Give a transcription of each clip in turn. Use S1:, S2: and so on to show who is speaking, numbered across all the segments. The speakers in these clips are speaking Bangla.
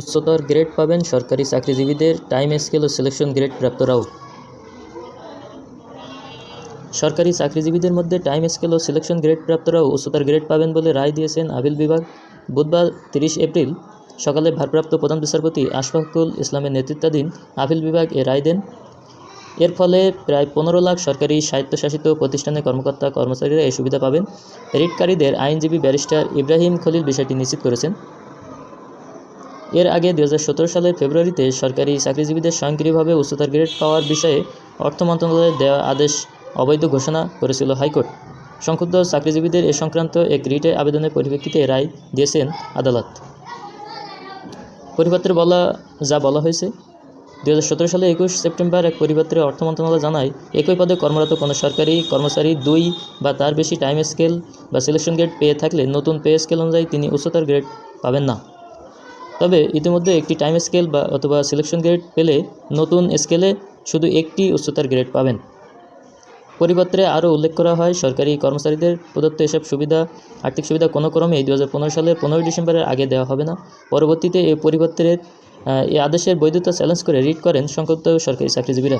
S1: উচ্চতর গ্রেড পাবেন সরকারি চাকরিজীবীদের টাইম স্কেল ও সিলেকশন গ্রেড প্রাপ্তরাও। সরকারি চাকরিজীবীদের মধ্যে টাইম স্কেল ও সিলেকশন গ্রেড প্রাপ্তরাও উচ্চতর গ্রেড পাবেন বলে রায় দিয়েছেন আপিল বিভাগ। বুধবার তিরিশ এপ্রিল সকালে ভারপ্রাপ্ত প্রধান বিচারপতি আশফাকুল ইসলামের নেতৃত্বাধীন আপিল বিভাগ এ রায় দেন। এর ফলে প্রায় পনেরো লাখ সরকারি স্বায়ত্তশাসিত প্রতিষ্ঠানের কর্মকর্তা, কর্মচারীরা এই সুবিধা পাবেন। রিটকারীদের আইনজীবী ব্যারিস্টার ইব্রাহিম খলিল বিষয়টি নিশ্চিত করেছেন। এর আগে দু হাজার সতেরো সালের ফেব্রুয়ারিতে সরকারি চাকরিজীবীদের স্বয়ংক্রিয়ভাবে উচ্চতার গ্রেড পাওয়ার বিষয়ে অর্থ মন্ত্রণালয়ের দেওয়া আদেশ অবৈধ ঘোষণা করেছিল হাইকোর্ট। সংক্ষুব্ধ চাকরিজীবীদের এ সংক্রান্ত এক রিটে আবেদনের পরিপ্রেক্ষিতে রায় দিয়েছেন আদালত। পরিপত্রে বলা, যা বলা হয়েছে দু হাজার সতেরো সালে একুশ সেপ্টেম্বর এক পরিপত্রে অর্থ মন্ত্রণালয় জানায়, একই পদে কর্মরত কোনো সরকারি কর্মচারী দুই বা তার বেশি টাইম স্কেল বা সিলেকশন গ্রেড পেয়ে থাকলে নতুন পে স্কেল অনুযায়ী তিনি উচ্চতর গ্রেড পাবেন না। তবে ইতিমধ্যে একটি টাইম স্কেল বা অথবা সিলেকশন গ্রেড পেলে নতুন স্কেলে শুধু একটি উচ্চতার গ্রেড পাবেন। পরিপত্রে আরও উল্লেখ করা হয়, সরকারি কর্মচারীদের প্রদত্ত এসব সুবিধা, আর্থিক সুবিধা কোনো ক্রমে দু হাজার পনেরো সালের পনেরোই ডিসেম্বরের আগে দেওয়া হবে না। পরবর্তীতে এই পরিপত্রের এই আদেশের বৈধতা চ্যালেঞ্জ করে রিট করেন সংক্ষুব্ধ সরকারি চাকরিজীবীরা।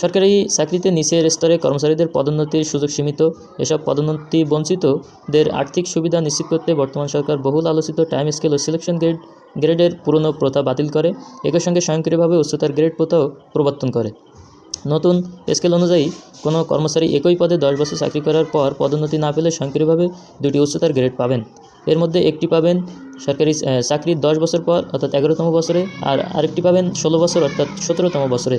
S1: সরকারি চাকরিতে নিচের স্তরে কর্মচারীদের পদোন্নতির সুযোগ সীমিত। এসব পদোন্নতি বঞ্চিতদের আর্থিক সুবিধা নিশ্চিত করতে বর্তমান সরকার বহুল আলোচিত টাইম স্কেল ও সিলেকশন গ্রেড, গ্রেডের পুরনো প্রথা বাতিল করে। একই সঙ্গে স্বয়ংক্রিয়ভাবে উচ্চতার গ্রেড প্রথাও প্রবর্তন করে। নতুন স্কেল অনুযায়ী, কোনো কর্মচারী একই পদে দশ বছর চাকরি করার পর পদোন্নতি না পেলে স্বয়ংক্রিয়ভাবে দুটি উচ্চতার গ্রেড পাবেন। এর মধ্যে একটি পাবেন সরকারি চাকরির দশ বছর পর, অর্থাৎ এগারোতম বছরে, আর আরেকটি পাবেন ষোলো বছর, অর্থাৎ সতেরোতম বছরে।